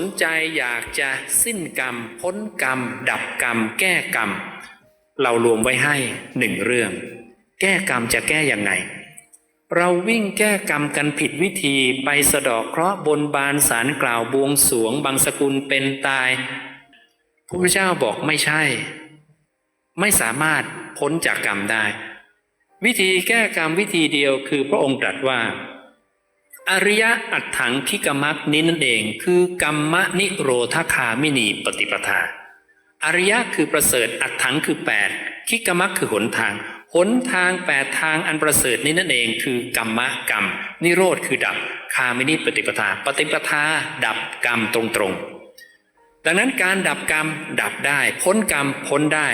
นใจอยากจะสิ้นกรรม พ้นกรรม ดับกรรม แก้กรรม เรารวมไว้ให้หนึ่งเรื่อง แก้กรรมจะแก้ยังไง เราวิ่งแก้กรรมกันผิดวิธีไปสะดอกเคราะห์บนบานสารกล่าวบวงสวงบางสกุลเป็นตายพระพุทธเจ้าบอกไม่ใช่ ไม่สามารถพ้นจากกรรมได้ วิธีแก้กรรมวิธีเดียวคือพระองค์ตรัสว่า อริยะอัตถังคิกมักนี้นั่นเองคือกรรมนิโรธคามินีปฏิปทา อริยะคือประเสริฐอัตถังคือแปดคิกมักคือหนทางหนทางแปดทางอันประเสริฐนี้นั่นเองคือกรรมะกรรม นิโรธคือดับคามินีปฏิปทา ปฏิปทา ดับกรรมตรงๆ ดังนั้นการดับกรรมดับได้ พ้นกรรมพ้นได้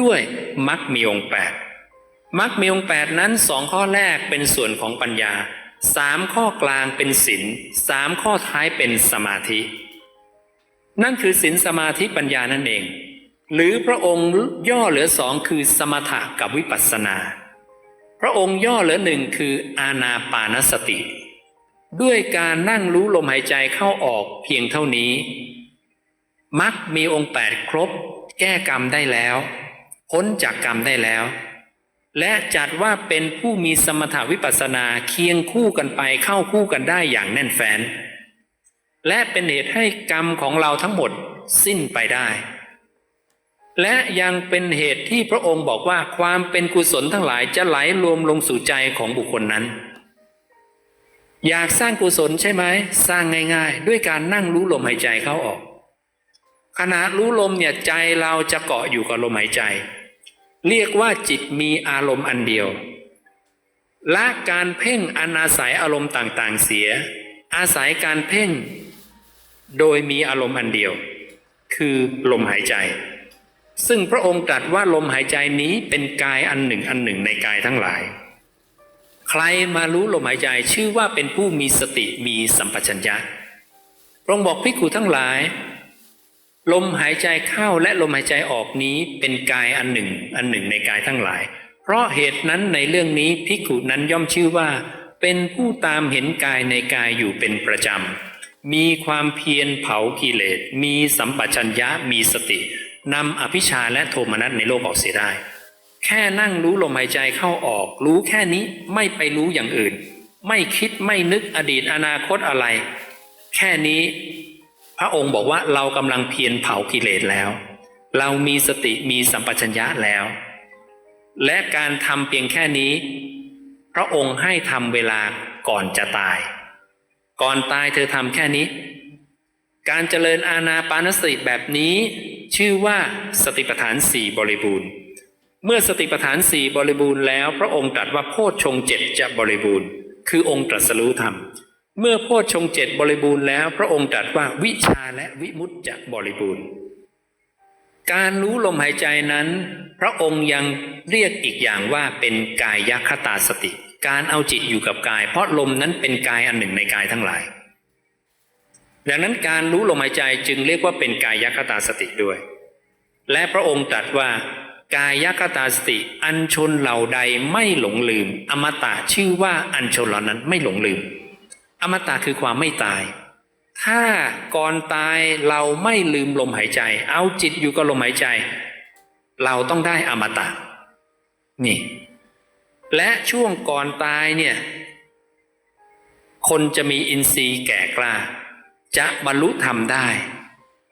ด้วยมักมีองค์แปดมักมีองค์แปดนั้นสองข้อแรกเป็นส่วนของปัญญา สามข้อกลางเป็นศีลสามข้อท้ายเป็นสมาธิ นั่นคือศีลสมาธิปัญญานั่นเอง หรือพระองค์ย่อเหลือสองคือสมถะกับวิปัสสนา พระองค์ย่อเหลือหนึ่งคืออาณาปานสติ ด้วยการนั่งรู้ลมหายใจเข้าออกเพียงเท่านี้ มักมีองค์แปดครบ แก้กรรมได้แล้ว พ้นจากกรรมได้แล้ว และจัดว่าเป็นผู้มีสมถาวิปัสนาเคียงคู่กันไปเข้าคู่กันได้อย่างแน่นแฟ้นและเป็นเหตุให้กรรมของเราทั้งหมดสิ้นไปได้ และยังเป็นเหตุที่พระองค์บอกว่าความเป็นกุศลทั้งหลายจะไหลรวมลงสู่ใจของบุคคลนั้น อยากสร้างกุศลใช่ไหมสร้างง่าย ๆ ด้วยการนั่งรู้ลมหายใจเข้าออกขณะรู้ลมเนี่ยใจเราจะเกาะอยู่กับลมหายใจ เรียกว่าจิตมีอารมณ์อันเดียว ละการเพ่งอนาศัยอารมณ์ต่างๆเสีย อาศัยการเพ่ง โดยมีอารมณ์อันเดียว คือลมหายใจ ซึ่งพระองค์ตรัสว่าลมหายใจนี้เป็นกายอันหนึ่งอันหนึ่งในกายทั้งหลาย ใครมารู้ลมหายใจชื่อว่าเป็นผู้มีสติมีสัมปชัญญะพระองค์บอกภิกขุทั้งหลาย ลมหายใจเข้าและลมหายใจออกนี้เป็นกายอันหนึ่ง อันหนึ่งในกายทั้งหลาย เพราะเหตุนั้นในเรื่องนี้ภิกขุนั้นย่อมชื่อว่า เป็นผู้ตามเห็นกายในกายอยู่เป็นประจำ มีความเพียรเผากิเลส มีสัมปชัญญะมีสตินำอภิชาและโทมนัสในโลกออกเสียได้ แค่นั่งรู้ลมหายใจเข้าออก รู้แค่นี้ไม่ไปรู้อย่างอื่น ไม่คิดไม่นึกอดีตอนาคตอะไร แค่นี้ พระองค์บอกว่าเรากำลังเพียรเผากิเลสแล้ว เรามีสติมีสัมปชัญญะแล้ว และการทำเพียงแค่นี้ พระองค์ให้ทำเวลาก่อนจะตาย ก่อนตายเธอทำแค่นี้ การเจริญอาณาปานสติแบบนี้ชื่อว่าสติปัฏฐานสี่บริบูรณ์ เมื่อสติปัฏฐานสี่บริบูรณ์แล้ว พระองค์ตรัสว่าโพชฌงเจ็ดจะบริบูรณ์ คือองค์ตรัสรู้ธรรม เมื่อโพชฌงเจ็ดบริบูรณ์แล้ว พระองค์ตรัสว่าวิชาและวิมุตจะบริบูรณ์ การรู้ลมหายใจนั้น พระองค์ยังเรียกอีกอย่างว่าเป็นกายยคตาสติ การเอาจิตอยู่กับกาย เพราะลมนั้นเป็นกายอันหนึ่งในกายทั้งหลาย ดังนั้นการรู้ลมหายใจจึงเรียกว่าเป็นกายยคตาสติด้วย และพระองค์ตรัสว่ากายยคตาสติอัญชนเหล่าใดไม่หลงลืม อมตะชื่อว่าอัญชนเหล่านั้นไม่หลงลืม อมตะคือความไม่ตาย ถ้าก่อนตายเราไม่ลืมลมหายใจ เอาจิตอยู่กับลมหายใจ เราต้องได้อมตะ นี่ และช่วงก่อนตายเนี่ย คนจะมีอินทรีย์แก่กล้า จะบรรลุธรรมได้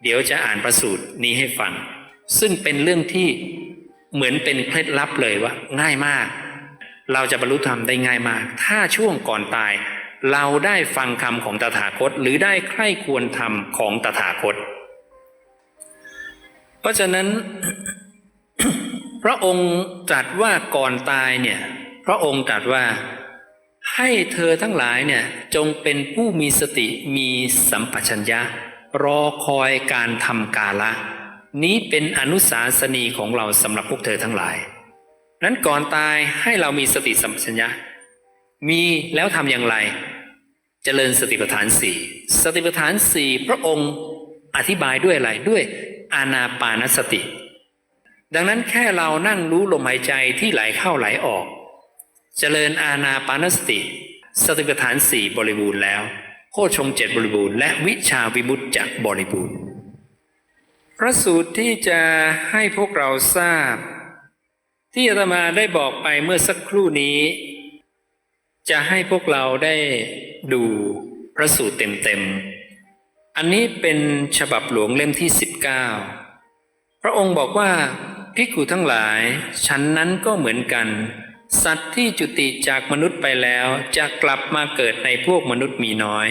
เดี๋ยวจะอ่านประสูตรนี้ให้ฟัง ซึ่งเป็นเรื่องที่เหมือนเป็นเคล็ดลับเลยว่า ง่ายมาก เราจะบรรลุธรรมได้ง่ายมาก ถ้าช่วงก่อนตาย เราได้ฟังคำของตถาคต หรือได้ใคร่ควรธรรมของตถาคต เพราะฉะนั้น พระองค์ตรัสว่าก่อนตายเนี่ย พระองค์ตรัสว่าให้เธอทั้งหลายเนี่ยจงเป็นผู้มีสติมีสัมปชัญญะ รอคอยการทำกาละ นี้เป็นอนุสาสนีของเราสำหรับพวกเธอทั้งหลาย นั้นก่อนตายให้เรามีสติสัมปชัญญะ มีแล้วทำอย่างไรเจริญสติปัฏฐานสี่สติปัฏฐานสี่พระองค์อธิบายด้วยอะไรด้วยอานาปานสติ ดังนั้นแค่เรานั่งรู้ลมหายใจที่ไหลเข้าไหลออกเจริญอาณาปานสติ สติปัฏฐานสี่บริบูรณ์แล้วโพชงเจ็ดบริบูรณ์และวิชาวิมุตติจะบริบูรณ์พระสูตรที่จะให้พวกเราทราบ ที่อาตมาได้บอกไปเมื่อสักครู่นี้ จะให้พวกเราได้ดูพระสูตรเต็มๆ อันนี้เป็นฉบับหลวงเล่มที่ 19 พระองค์บอกว่าภิกขุทั้งหลายฉันนั้นก็เหมือนกัน สัตว์ที่จุติจากมนุษย์ไปแล้วจะกลับมาเกิดในพวกมนุษย์มีน้อย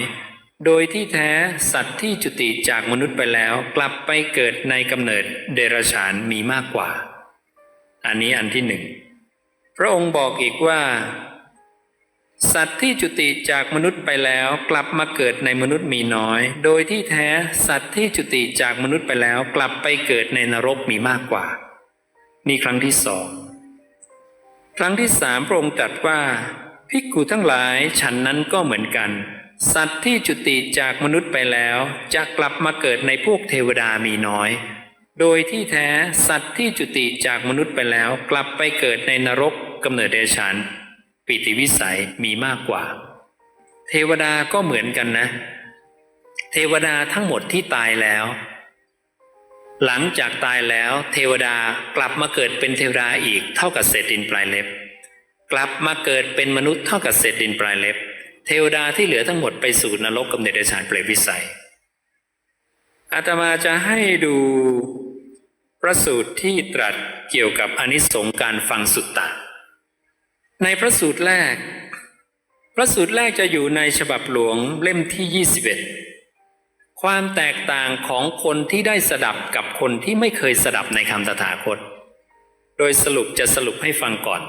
โดยที่แท้สัตว์ที่จุติจากมนุษย์ไปแล้วกลับไปเกิดในกำเนิดเดรัจฉานมีมากกว่า อันนี้อันที่หนึ่ง พระองค์บอกอีกว่า สัตว์ที่จุติจากมนุษย์ไปแล้วกลับมาเกิดในมนุษย์มีน้อย โดยที่แท้สัตว์ที่จุติจากมนุษย์ไปแล้วกลับไปเกิดในนรกมีมากกว่า นี่ครั้งที่สอง ครั้งที่สามพระองค์ตรัสว่าภิกขุทั้งหลายฉันนั้นก็เหมือนกัน สัตว์ที่จุติจากมนุษย์ไปแล้วจะกลับมาเกิดในพวกเทวดามีน้อย โดยที่แท้สัตว์ที่จุติจากมนุษย์ไปแล้วกลับไปเกิดในนรกกำเนิดเดชาน ปิติวิสัยมีมากกว่า เทวดาก็เหมือนกันนะ เทวดาทั้งหมดที่ตายแล้ว หลังจากตายแล้ว เทวดากลับมาเกิดเป็นเทวดาอีกเท่ากับเศษดินปลายเล็บ กลับมาเกิดเป็นมนุษย์เท่ากับเศษดินปลายเล็บ เทวดาที่เหลือทั้งหมดไปสู่นรกกำเนิดเดชานเปรตวิสัยอาตมาจะให้ดูพระสูตรที่ตรัสเกี่ยวกับอนิสงส์การฟังสุตตะ ในพระสูตรแรก พระสูตรแรกจะอยู่ในฉบับหลวงเล่มที่ 21 ความแตกต่างของคนที่ได้สดับกับคนที่ไม่เคยสดับในคำตถาคต โดยสรุปจะสรุปให้ฟังก่อน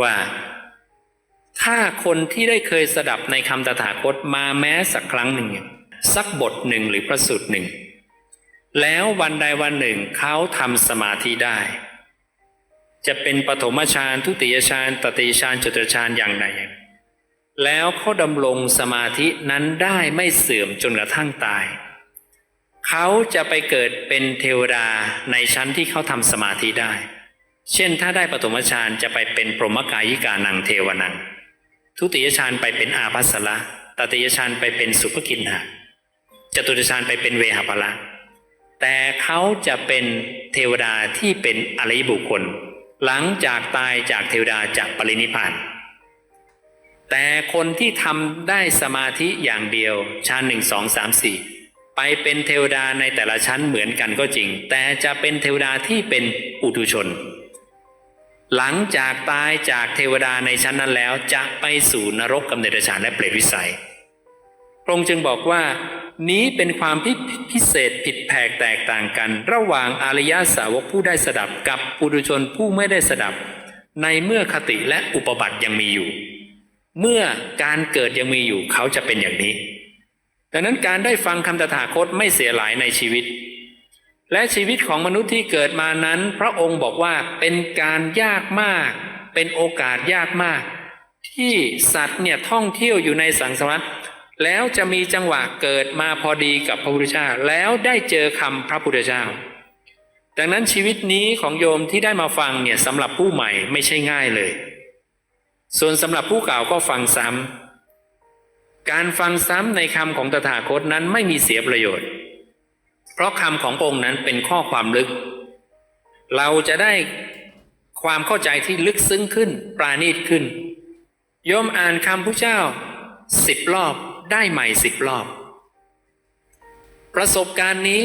ว่า ถ้าคนที่ได้เคยสดับในคำตถาคตมาแม้สักครั้งหนึ่ง สักบทหนึ่งหรือพระสูตรหนึ่ง แล้ววันใดวันหนึ่งเขาทำสมาธิได้ จะเป็นปฐมฌานทุติยฌานตติยฌานจตุฌานอย่างใดแล้วเขาดำรงสมาธินั้นได้ไม่เสื่อมจนกระทั่งตาย เขาจะไปเกิดเป็นเทวดาในชั้นที่เขาทำสมาธิได้ เช่นถ้าได้ปฐมฌานจะไปเป็นพรหมกายิกานังเทวนัง ทุติยฌานไปเป็นอาภัสละตติยฌานไปเป็นสุภกินหะจตุตฌานไปเป็นเวหภละแต่เขาจะเป็นเทวดาที่เป็นอริยบุคคล หลังจากตายจากเทวดาจากปรินิพานแต่คนที่ทำได้สมาธิอย่างเดียวชั้นหนึ่งสองสามสี่ไปเป็นเทวดาในแต่ละชั้นเหมือนกันก็จริง แต่จะเป็นเทวดาที่เป็นอุทุชน หลังจากตายจากเทวดาในชั้นนั้นแล้วจะไปสู่นรกกำเนิดฌานและเปรตวิสัย พระองค์จึงบอกว่า นี้เป็นความพิพิเศษผิดแผกแตกต่างกัน ระหว่างอริยสาวกผู้ได้สดับกับปุถุชนผู้ไม่ได้สดับ ในเมื่อคติและอุปบัติยังมีอยู่ เมื่อการเกิดยังมีอยู่เขาจะเป็นอย่างนี้ ดังนั้นการได้ฟังคำตถาคตไม่เสียหลายในชีวิตและชีวิตของมนุษย์ที่เกิดมานั้น พระองค์บอกว่าเป็นการยากมาก เป็นโอกาสยากมาก ที่สัตว์เนี่ยท่องเที่ยวอยู่ในสังสารวัฏ แล้วจะมีจังหวะเกิดมาพอดีกับพระพุทธเจ้าแล้วได้เจอคำพระพุทธเจ้า ดังนั้นชีวิตนี้ของโยมที่ได้มาฟังเนี่ยสำหรับผู้ใหม่ไม่ใช่ง่ายเลย ส่วนสำหรับผู้เก่าก็ฟังซ้ำการฟังซ้ำในคำของตถาคตนั้นไม่มีเสียประโยชน์ เพราะคำขององค์นั้นเป็นข้อความลึก เราจะได้ความเข้าใจที่ลึกซึ้งขึ้น ปราณีตขึ้น โยมอ่านคำพระเจ้าสิบรอบ ได้ใหม่สิบรอบ ประสบการณ์นี้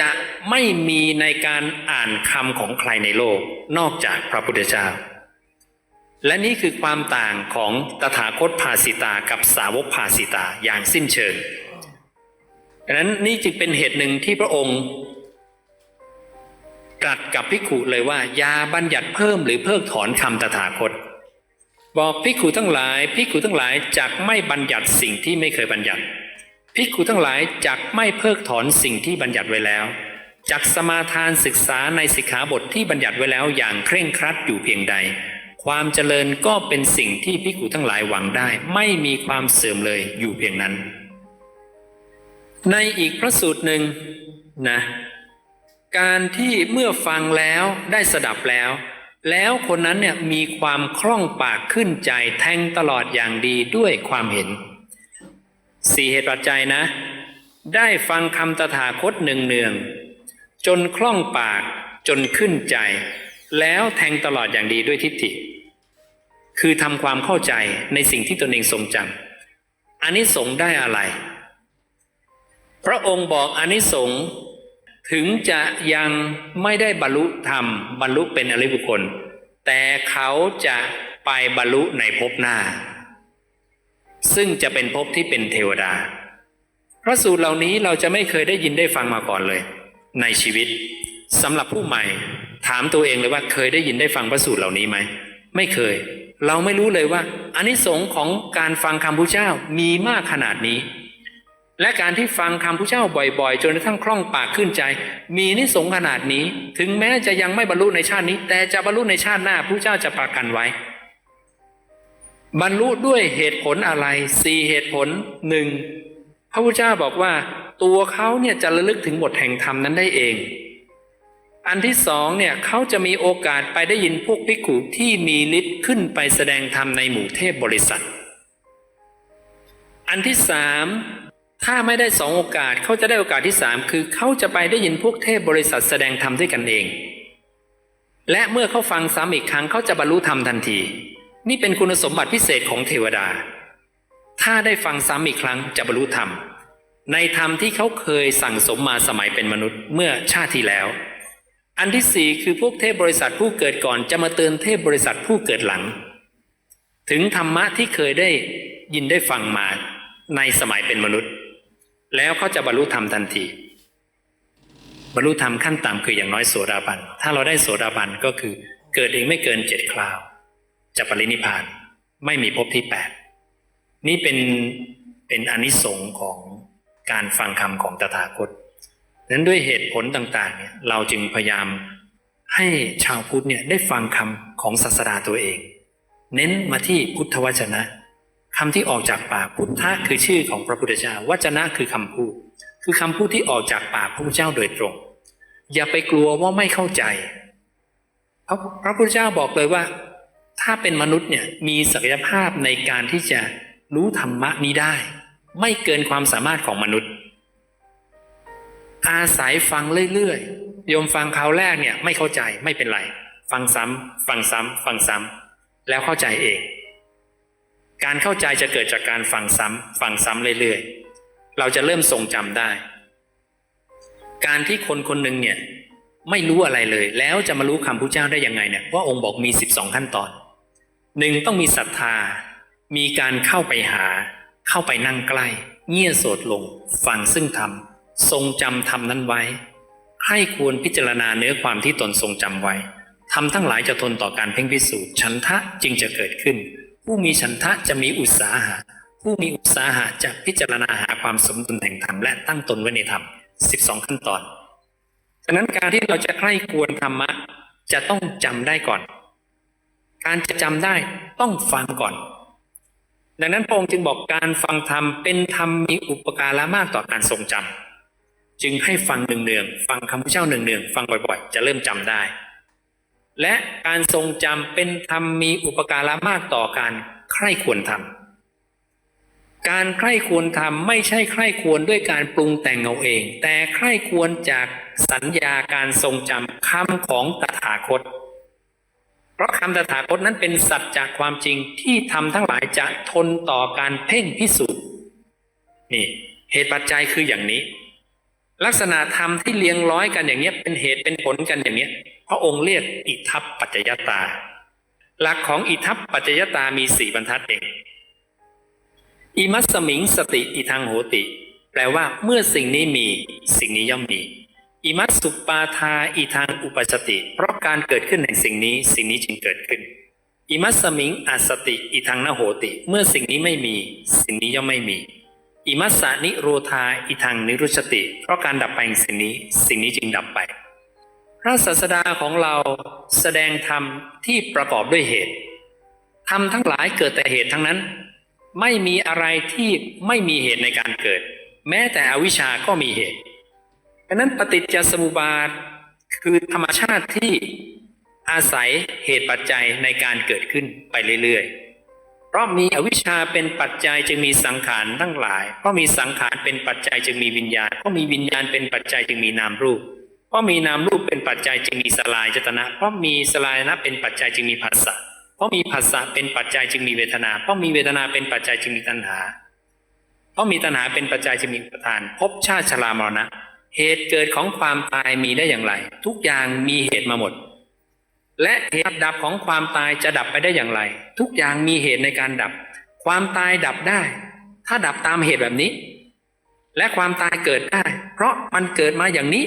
จะไม่มีในการอ่านคำของใครในโลกนอกจากพระพุทธเจ้า และนี่คือความต่างของตถาคตภาสิตากับสาวกภาสิตาอย่างสิ้นเชิงดังนั้นนี่จึงเป็นเหตุหนึ่งที่พระองค์ตรัสกับภิขุเลยว่า ยาบัญญัติเพิ่มหรือเพิกถอนคำตถาคต บอกภิกขุทั้งหลายภิกขุทั้งหลายจักไม่บัญญัติสิ่งที่ไม่เคยบัญญัติภิกขุทั้งหลายจักไม่เพิกถอนสิ่งที่บัญญัติไว้แล้วจักสมาทานศึกษาในสิกขาบทที่บัญญัติไว้แล้วอย่างเคร่งครัดอยู่เพียงใด ความเจริญก็เป็นสิ่งที่ภิกขุทั้งหลายหวังได้ ไม่มีความเสื่อมเลยอยู่เพียงนั้น ในอีกพระสูตรหนึ่งนะ การที่เมื่อฟังแล้วได้สดับแล้ว แล้วคนนั้นเนี่ยมีความคล่องปากขึ้นใจแทงตลอดอย่างดีด้วยความเห็นสี่เหตุปัจจัยนะ ได้ฟังคำตถาคตหนึ่งเนือง จนคล่องปากจนขึ้นใจ แล้วแทงตลอดอย่างดีด้วยทิฏฐิ คือทำความเข้าใจในสิ่งที่ตนเองทรงจำอันนี้สงได้อะไร พระองค์บอกอานิสงส์ ถึงจะยังไม่ได้บรรลุธรรม บรรลุเป็นอริยบุคคล แต่เขาจะไปบรรลุในภพหน้า ซึ่งจะเป็นภพที่เป็นเทวดา พระสูตรเหล่านี้เราจะไม่เคยได้ยินได้ฟังมาก่อนเลย ในชีวิตสำหรับผู้ใหม่ ถามตัวเองเลยว่าเคยได้ยินได้ฟังพระสูตรเหล่านี้ไหมไม่เคย เราไม่รู้เลยว่าอานิสงส์ของการฟังคำพุทธเจ้ามีมากขนาดนี้ และการที่ฟังคำพุทธเจ้าบ่อยๆ จนกระทั่งคล่องปากขึ้นใจ มีนิสงขนาดนี้ ถึงแม้จะยังไม่บรรลุในชาตินี้ แต่จะบรรลุในชาติหน้าพระเจ้าจะประกันไว้ บรรลุด้วยเหตุผลอะไรสี่เหตุผลหนึ่งพระพุทธเจ้าบอกว่า ตัวเขาเนี่ยจะระลึกถึงบทแห่งธรรมนั้นได้เอง อันที่สองเนี่ยเขาจะมีโอกาสไปได้ยินพวกภิกุที่มีฤทธิ์ขึ้นไปแสดงธรรมในหมู่เทพบริษัท อันที่สาม ถ้าไม่ได้สองโอกาสเขาจะได้โอกาสที่สามคือเขาจะไปได้ยินพวกเทพบริษัทแสดงธรรมด้วยกันเอง และเมื่อเขาฟังซ้ำอีกครั้งเขาจะบรรลุธรรมทันที นี่เป็นคุณสมบัติพิเศษของเทวดา ถ้าได้ฟังซ้ำอีกครั้งจะบรรลุธรรม ในธรรมที่เขาเคยสั่งสมมาสมัยเป็นมนุษย์เมื่อชาติที่แล้ว อันที่สี่คือพวกเทพบริษัทผู้เกิดก่อนจะมาเตือนเทพบริษัทผู้เกิดหลัง ถึงธรรมะที่เคยได้ยินได้ฟังมาในสมัยเป็นมนุษย์ แล้วเขาจะบรรลุธรรมทันที บรรลุธรรมขั้นต่ำคืออย่างน้อยโสดาบัน ถ้าเราได้โสดาบันก็คือ เกิดเองไม่เกินเจ็ดคราว จะปรินิพานไม่มีภพที่แปดนี่เป็นเป็นอนิสงค์ของการฟังคำของตถาคตนั้นด้วยเหตุผลต่างๆเนี่ยเราจึงพยายามให้ชาวพุทธเนี่ยได้ฟังคำของศาสดาตัวเอง เน้นมาที่พุทธวจนะ คำที่ออกจากปากพุทธะคือชื่อของพระพุทธเจ้าวจนะคือคำพูด คือคำพูดที่ออกจากปากพระพุทธเจ้าโดยตรง อย่าไปกลัวว่าไม่เข้าใจเพราะพระพุทธเจ้าบอกเลยว่า ถ้าเป็นมนุษย์เนี่ยมีศักยภาพในการที่จะรู้ธรรมะนี้ได้ ไม่เกินความสามารถของมนุษย์ อาศัยฟังเรื่อยๆโยมฟังคราวแรกเนี่ยไม่เข้าใจไม่เป็นไร ฟังซ้ำฟังซ้ำฟังซ้ำแล้วเข้าใจเอง การเข้าใจจะเกิดจากการฟังซ้ำฟังซ้ำเรื่อยๆ เราจะเริ่มทรงจำได้ การที่คนคนหนึ่งเนี่ยไม่รู้อะไรเลย แล้วจะมารู้คำพุทธเจ้าได้ยังไงเนี่ยว่าองค์บอกมี 12 ขั้นตอนหนึ่งต้องมีศรัทธา มีการเข้าไปหา เข้าไปนั่งใกล้ เงี่ยโสดลง ฟังซึ่งธรรม ทรงจำธรรมนั้นไว้ให้ควรพิจารณาเนื้อความที่ตนทรงจำไว้ทำทั้งหลายจะทนต่อการเพ่งพิสูจน์ฉันทะจึงจะเกิดขึ้น ผู้มีฉันทะจะมีอุตสาหะ ผู้มีอุตสาหะจะพิจารณาหาความสมดุลแห่งธรรมและตั้งตนไว้ในธรรม 12 ขั้นตอน ฉะนั้นการที่เราจะใคร่ควรธรรมะจะต้องจำได้ก่อน การจะจำได้ต้องฟังก่อน ดังนั้นพระองค์จึงบอกการฟังธรรมเป็นธรรมมีอุปการะมากต่อการทรงจำจึงให้ฟังเนืองๆฟังคำพระเจ้าเนืองๆฟังบ่อยๆ จะเริ่มจำได้ และการทรงจำเป็นธรรมมีอุปการะมากต่อการใคร่ควรธรรมการใคร่ควรทำไม่ใช่ใคร่ควรด้วยการปรุงแต่งเอาเอง แต่ใคร่ควรจากสัญญาการทรงจำคำของตถาคต เพราะคำตถาคตนั้นเป็นสัจจากความจริงที่ทำทั้งหลายจะทนต่อการเพ่งพิสูจน์นี่เหตุปัจจัยคืออย่างนี้ ลักษณะธรรมที่เลียงร้อยกันอย่างนี้เป็นเหตุเป็นผลกันอย่างนี้ พระองค์เรียกอิทัปปัจจยตา หลักของอิทัปปัจจยตามีสี่บรรทัดเองอิมัสมิงสติอิทังโหติ แปลว่าเมื่อสิ่งนี้มี สิ่งนี้ย่อมมีอิมัสสุปาทาอิทังอุปสติ เพราะการเกิดขึ้นแห่งสิ่งนี้ สิ่งนี้จึงเกิดขึ้นอิมัสมิงอัสติอิทังนโหติ เมื่อสิ่งนี้ไม่มี สิ่งนี้ย่อมไม่มีอิมัสสานิโรธาอิทังนิรุชติ เพราะการดับไปแห่งสิ่งนี้ สิ่งนี้จึงดับไป ระศาสดาของเราแสดงธรรมที่ประกอบด้วยเหตุ ธรรมทั้งหลายเกิดแต่เหตุทั้งนั้น ไม่มีอะไรที่ไม่มีเหตุในการเกิด แม้แต่อวิชชาก็มีเหตุดังนั้นปฏิจจสมุปบาทคือธรรมชาติที่อาศัยเหตุปัจจัยในการเกิดขึ้นไปเรื่อยๆ เพราะมีอวิชชาเป็นปัจจัยจึงมีสังขารทั้งหลาย เพราะมีสังขารเป็นปัจจัยจึงมีวิญญาณ เพราะมีวิญญาณเป็นปัจจัยจึงมีนามรูป เพราะมีนามรูปเป็นปัจจัยจึงมีสลายจตนะ เพราะมีสลายนะเป็นปัจจัยจึงมีภาษะเพราะมีภาษะเป็นปัจจัยจึงมีเวทนา เพราะมีเวทนาเป็นปัจจัยจึงมีตัณหา เพราะมีตัณหาเป็นปัจจัยจึงมีประทานภพชาติชรามรณะ เหตุเกิดของความตายมีได้อย่างไร ทุกอย่างมีเหตุมาหมด และเหตุดับของความตายจะดับไปได้อย่างไร ทุกอย่างมีเหตุในการดับ ความตายดับได้ ถ้าดับตามเหตุแบบนี้ และความตายเกิดได้ เพราะมันเกิดมาอย่างนี้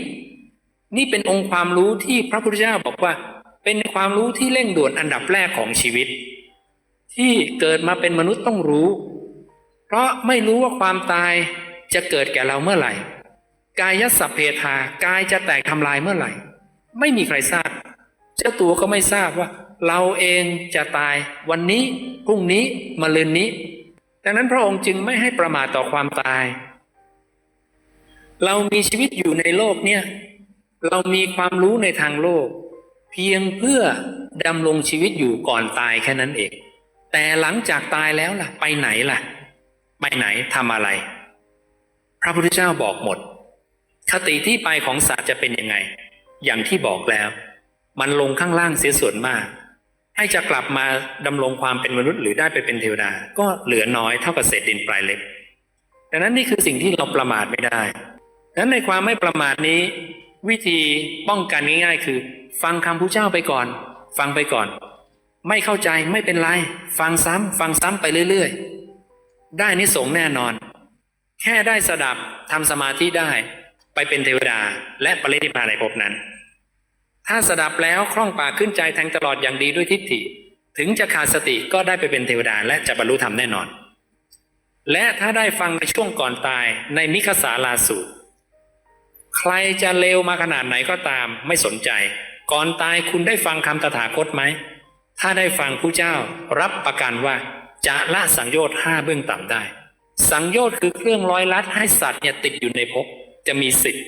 นี่เป็นองค์ความรู้ที่พระพุทธเจ้าบอกว่า เป็นความรู้ที่เร่งด่วนอันดับแรกของชีวิต ที่เกิดมาเป็นมนุษย์ต้องรู้ เพราะไม่รู้ว่าความตายจะเกิดแก่เราเมื่อไหร่ กายสัพเพทากายจะแตกทำลายเมื่อไหร่ ไม่มีใครทราบ เจ้าตัวก็ไม่ทราบว่า เราเองจะตายวันนี้พรุ่งนี้มะรืนนี้ ดังนั้นพระองค์จึงไม่ให้ประมาทต่อความตาย เรามีชีวิตอยู่ในโลกเนี่ย เรามีความรู้ในทางโลก เพียงเพื่อดำรงชีวิตอยู่ก่อนตายแค่นั้นเอง แต่หลังจากตายแล้วล่ะ ไปไหนล่ะ ไปไหนทำอะไร พระพุทธเจ้าบอกหมด คติที่ไปของสัตว์จะเป็นยังไง อย่างที่บอกแล้ว มันลงข้างล่างเสียส่วนมาก ให้จะกลับมาดำรงความเป็นมนุษย์หรือได้ไปเป็นเทวดา ก็เหลือน้อยเท่ากับเศษดินปลายเล็บดังนั้นนี่คือสิ่งที่เราประมาทไม่ได้ดังนั้นในความไม่ประมาทนี้ วิธีป้องกันง่ายๆ คือ ฟังคำพระเจ้าไปก่อน ฟังไปก่อน ไม่เข้าใจไม่เป็นไร ฟังซ้ำฟังซ้ำไปเรื่อยๆ ได้นิสงแน่นอน แค่ได้สดับทำสมาธิได้ ไปเป็นเทวดาและปรินิพพานในภพนั้น ถ้าสดับแล้วคล่องปากขึ้นใจแทงตลอดอย่างดีด้วยทิฏฐิ ถึงจะขาดสติก็ได้ไปเป็นเทวดาและจะบรรลุธรรมแน่นอน และถ้าได้ฟังในช่วงก่อนตายในนิคสาลาสูตร ใครจะเลวมาขนาดไหนก็ตามไม่สนใจ ก่อนตายคุณได้ฟังคำตถาคตไหม ถ้าได้ฟังผู้เจ้ารับประกันว่า จะละสังโยชน์ห้าเบื้องต่ำได้ สังโยชน์คือเครื่องร้อยลัดให้สัตว์เนี่ยติดอยู่ในภพจะมีสิทธิ์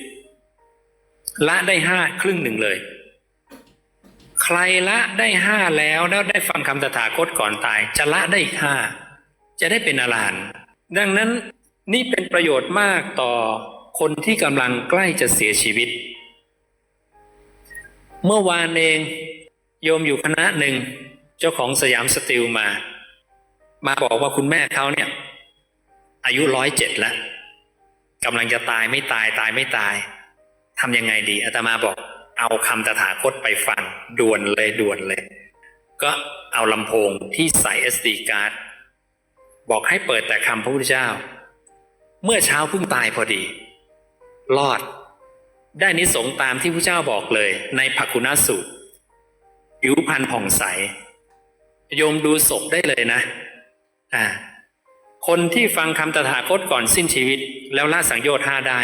ละได้ห้าครึ่งหนึ่งเลย ใครละได้ห้าแล้วแล้วได้ฟังคำตถาคตก่อนตาย จะละได้ห้าจะได้เป็นอรหันต์ดังนั้นนี่เป็นประโยชน์มากต่อ คนที่กำลังใกล้จะเสียชีวิต เมื่อวานเองโยมอยู่คณะหนึ่ง เจ้าของสยามสติลมา มาบอกว่าคุณแม่เขาเนี่ย อายุร้อยเจ็ดแล้วกำลังจะตายไม่ตายตายไม่ตายทำยังไงดีอาตมาบอก เอาคำตถาคตไปฟังด่วนเลยด่วนเลย ก็เอาลำโพงที่ใส่ SD card บอกให้เปิดแต่คำพระพุทธเจ้า เมื่อเช้าเพิ่งตายพอดี รอด ได้นิสงตามที่พระเจ้าบอกเลย ในภักกุณสูตรผิวพรรณผ่องใส โยมดูศพได้เลยนะ อ่า คนที่ฟังคำตถาคตก่อนสิ้นชีวิต แล้วละสังโยชน์ห้าได้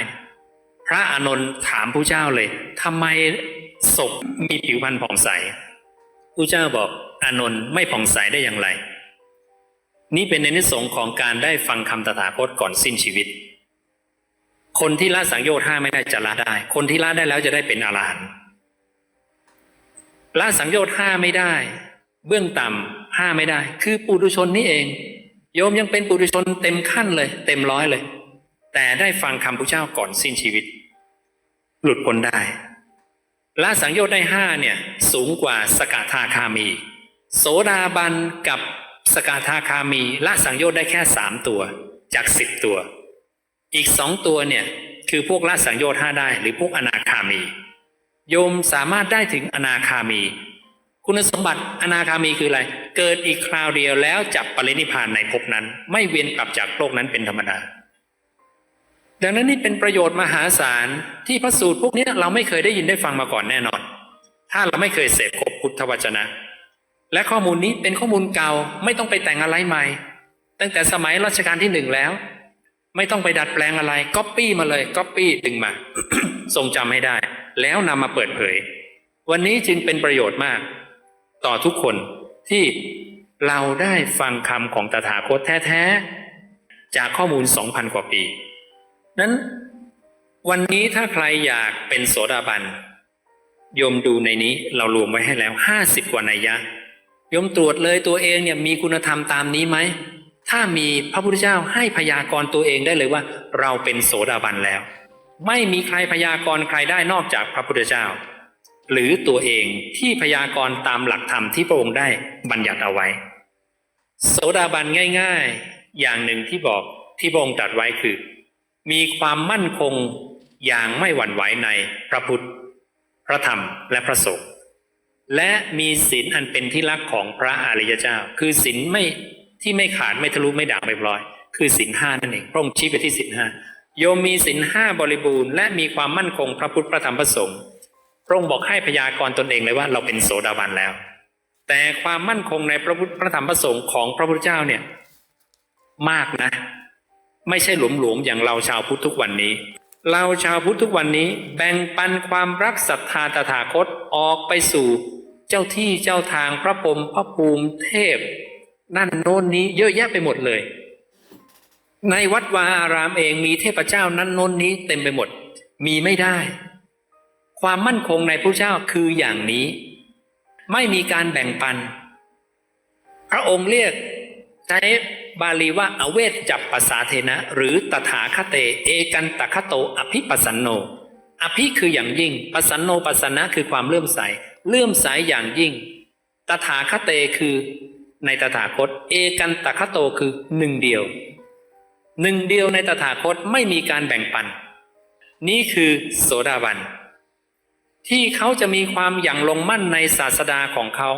พระอานนท์ถามผู้เจ้าเลยทำไมศพมีผิวพรรณผ่องใสผู้เจ้าบอกอานนท์ไม่ผ่องใสได้อย่างไร นี่เป็นในนิสงของการได้ฟังคำตถาคตก่อนสิ้นชีวิต คนที่ละสังโยชน์ห้าไม่ได้จะละได้ คนที่ละได้แล้วจะได้เป็นอรหันต์ละสังโยชน์ห้าไม่ได้ เบื้องต่ำห้าไม่ได้ คือปุถุชนนี่เอง โยมยังเป็นปุถุชนเต็มขั้นเลย เต็มร้อยเลย แต่ได้ฟังคำพระเจ้าก่อนสิ้นชีวิต หลุดพ้นได้ละสังโยชน์ได้ห้าเนี่ย สูงกว่าสกทาคามี โสดาบันกับสกทาคามีละสังโยชน์ได้แค่สามตัว จากสิบตัว อีกสองตัวเนี่ยคือพวกละสังโยชน์ห้าได้ หรือพวกอนาคามี โยมสามารถได้ถึงอนาคามี คุณสมบัติอนาคามีคืออะไร เกิดอีกคราวเดียวแล้วจับปรินิพานในภพนั้น ไม่เวียนกลับจากโลกนั้นเป็นธรรมดา ดังนั้นนี่เป็นประโยชน์มหาศาลที่พระสูตรพวกนี้เราไม่เคยได้ยินได้ฟังมาก่อนแน่นอน ถ้าเราไม่เคยเสพคบพุทธวจนะ และข้อมูลนี้เป็นข้อมูลเก่าไม่ต้องไปแต่งอะไรใหม่ ตั้งแต่สมัยรัชกาลที่หนึ่งแล้ว ไม่ต้องไปดัดแปลงอะไรก๊อปปี้มาเลยก๊อปปี้ดึงมา ทรงจำให้ได้ แล้วนำมาเปิดเผย วันนี้จึงเป็นประโยชน์มาก ต่อทุกคนที่เราได้ฟังคำของตถาคตแท้ๆ จากข้อมูลสองพันกว่าปี นั้นวันนี้ถ้าใครอยากเป็นโสดาบันโยมดูในนี้เรารวมไว้ให้แล้วห้าสิบกว่านัยยะโยมตรวจเลยตัวเองเนี่ยมีคุณธรรมตามนี้ไหม ถ้ามีพระพุทธเจ้าให้พยากรณ์ตัวเองได้เลยว่า เราเป็นโสดาบันแล้ว ไม่มีใครพยากรณ์ใครได้นอกจากพระพุทธเจ้า หรือตัวเองที่พยากรณ์ตามหลักธรรมที่พระองค์ได้บัญญัติเอาไว้ โสดาบันง่าย ๆ อย่างหนึ่งที่บอกที่พระองค์ตรัสไว้คือ มีความมั่นคงอย่างไม่หวั่นไหวในพระพุทธ พระธรรมและพระสงฆ์และมีศีลอันเป็นที่รักของพระอริยเจ้า คือศีลไม่ ที่ไม่ขาดไม่ทะลุไม่ด่างไม่พลอย คือศีลห้านั่นเองพระองค์ชี้ไปที่ศีลห้าโยมมีศีลห้าบริบูรณ์และมีความมั่นคงพระพุทธพระธรรมพระสงฆ์พระองค์บอกให้พยากรณ์ตนเองเลยว่าเราเป็นโสดาบันแล้ว แต่ความมั่นคงในพระพุทธพระธรรมพระสงฆ์ของพระพุทธเจ้าเนี่ย มากนะ ไม่ใช่หลวมๆอย่างเราชาวพุทธทุกวันนี้ เราชาวพุทธทุกวันนี้ แบ่งปันความรักศรัทธาตถาคตออกไปสู่ เจ้าที่เจ้าทางพระพรหมพระภูมิเทพ นั่นโน้นนี้เยอะแยะไปหมดเลย ในวัดวาอารามเองมีเทพเจ้านั้นโน้นนี้เต็มไปหมด มีไม่ได้ ความมั่นคงในพระเจ้าคืออย่างนี้ ไม่มีการแบ่งปัน พระองค์เรียกใช้บาลีว่าอเวทจับปัสสาเทนะ หรือตถาคเต เอกันตคโต อภิปัสสันโน อภิคืออย่างยิ่งปัสสันโนปัสสนะคือความเลื่อมใส เลื่อมใสอย่างยิ่ง ตถาคเตคือ ในตถาคต เอกันตะคโตคือหนึ่งเดียว หนึ่งเดียวในตถาคตไม่มีการแบ่งปัน นี่คือโสดาบัน ที่เขาจะมีความอย่างลงมั่นในศาสดาของเขา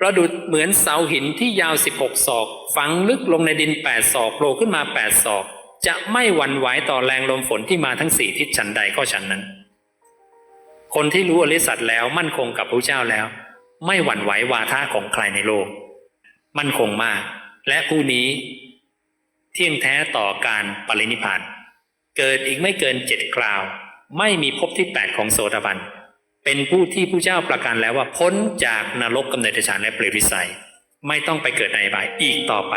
ประดุดเหมือนเสาหินที่ยาว 16 ศอก ฝังลึกลงในดิน 8 ศอกโผล่ขึ้นมา 8 ศอก จะไม่หวั่นไหวต่อแรงลมฝนที่มาทั้งสี่ทิศฉันใดก็ฉันนั้น คนที่รู้อริสัตแล้วมั่นคงกับพระเจ้าแล้ว ไม่หวั่นไหววาทะของใครในโลก มั่นคงมาก และผู้นี้เที่ยงแท้ต่อการปรินิพานเกิดอีกไม่เกินเจ็ดคราว ไม่มีภพที่แปดของโสดาบันเป็นผู้ที่ผู้เจ้าประกันแล้วว่าพ้นจากนรกกำเนิดฉานและเปรตวิสัย ไม่ต้องไปเกิดในอบายอีกต่อไป